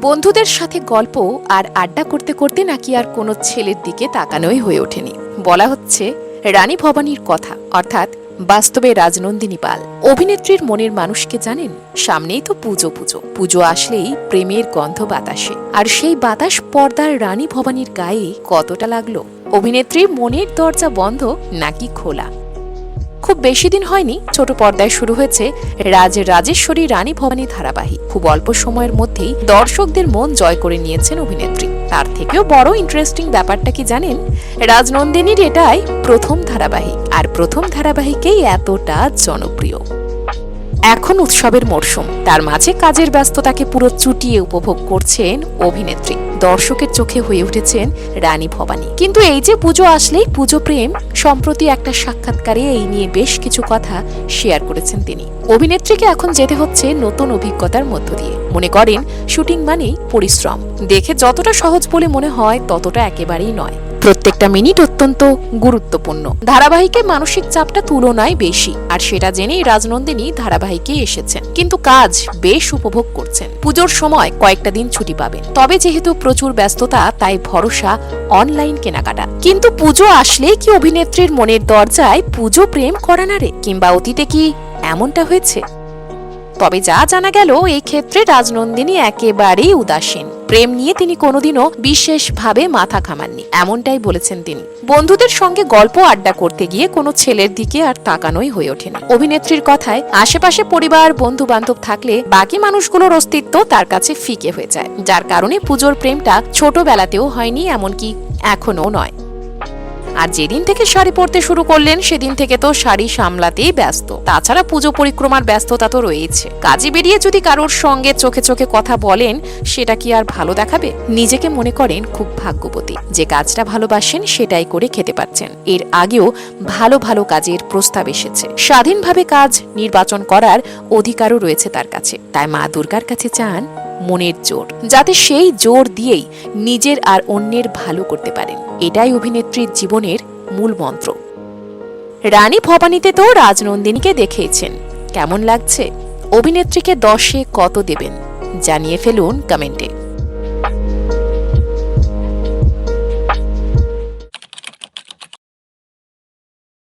বন্ধুদের সাথে গল্প আর আড্ডা করতে করতে নাকি আর কোনো ছেলের দিকে তাকানোই হয়ে ওঠেনি। বলা হচ্ছে, রানী ভবানীর কথা, অর্থাৎ বাস্তবে রাজনন্দিনী পাল। অভিনেত্রীর মনের মানুষকে জানেন, সামনেই তো পুজো পুজো। পুজো আসলেই প্রেমের গন্ধ বাতাসে। আর সেই বাতাস পর্দার রানী ভবানীর গায়ে কতটা লাগল? অভিনেত্রীর মনের দরজা বন্ধ নাকি খোলা? খুব বেশি দিন হয়নি, ছোট পর্দায় শুরু হয়েছে রাজের রাজেশ্বরী রানী ভবানী ধারাবাহিক। খুব অল্প সময়ের মধ্যেই দর্শকদের মন জয় করে নিয়েছেন অভিনেত্রী। তার থেকেও বড় ইন্টারেস্টিং ব্যাপারটা কি জানেন? রাজনন্দিনীর এটাই প্রথম ধারাবাহিক। আর প্রথম ধারাবাহিকেই এতটা জনপ্রিয়। এখন উৎসবের মরশুম। তার মাঝে কাজের ব্যস্ততাকে পুরো চুটিয়ে উপভোগ করছেন অভিনেত্রী। দর্শকের চোখে হয়ে উঠেছেন রানী ভবানী। কিন্তু এই যে পুজো আসলেই পুজো প্রেম, সম্প্রতি একটা সাক্ষাৎকারে এই নিয়ে বেশ কিছু কথা শেয়ার করেছেন তিনি। অভিনেত্রীকে এখন যেতে হচ্ছে নতুন অভিজ্ঞতার মধ্য দিয়ে। মনে করেন, শুটিং মানেই পরিশ্রম। দেখে যতটা সহজ বলে মনে হয়, ততটা একেবারেই নয়। প্রত্যেকটা মিনিট অত্যন্ত গুরুত্বপূর্ণ। ধারাবাহিকে মানসিক চাপটা তুলনায় বেশি, আর সেটা জেনেই রাজনন্দিনী ধারাবাহিকে এসেছেন। কিন্তু কাজ বেশ উপভোগ করছেন। পুজোর সময় কয়েকটা দিন ছুটি পাবেন। তবে যেহেতু প্রচুর ব্যস্ততা, তাই ভরসা অনলাইন কেনাকাটা। কিন্তু পুজো আসলেই কি অভিনেত্রীর মনের দরজায় পুজো প্রেম করা না রে? কিংবা অতীতে কি এমনটা হয়েছে? তবে যা জানা গেল, এই ক্ষেত্রে রাজনন্দিনী একেবারেই উদাসীন। প্রেম নিয়ে তিনি কোনোদিনও বিশেষভাবে মাথা ঘামাননি, এমনটাই বলেছেন তিনি। বন্ধুদের সঙ্গে গল্প আড্ডা করতে গিয়ে কোনো ছেলের দিকে আর তাকানোই হয়ে ওঠে না। অভিনেত্রীর কথায়, আশেপাশে পরিবার বন্ধু বান্ধব থাকলে বাকি মানুষগুলোর অস্তিত্ব তার কাছে ফিকে হয়ে যায়। যার কারণে পুজোর প্রেমটা ছোটবেলাতেও হয়নি, এমনকি এখনও নয়। আর যেদিন থেকে শাড়ি পরতে শুরু করলেন, সেদিন থেকে তো শাড়ি সামলাতেই ব্যস্ত। তাছাড়া পুজো পরিক্রমার ব্যস্ততা তো রয়েছে। কাজে বেরিয়ে যদি কারোর সঙ্গে চোখে চোখে কথা বলেন, সেটা কি আর ভালো দেখাবে? নিজেকে মনে করেন খুব ভাগ্যবতী। যে কাজটা ভালোবাসেন, সেটাই করে খেতে পাচ্ছেন। এর আগেও ভালো ভালো কাজের প্রস্তাব এসেছে। স্বাধীনভাবে কাজ নির্বাচন করার অধিকারও রয়েছে তার কাছে। তাই মা দুর্গার কাছে চান মনের জোর, যাতে সেই জোর দিয়েই নিজের আর অন্যের ভালো করতে পারেন। এটাই অভিনেত্রীর জীবনের মূল মন্ত্র। রানী ভবানীতে তো রাজনন্দিনীকে দেখেইছেন কেমন লাগছে? অভিনেত্রীকে দশে কত দেবেন? জানিয়ে ফেলুন কমেন্টে।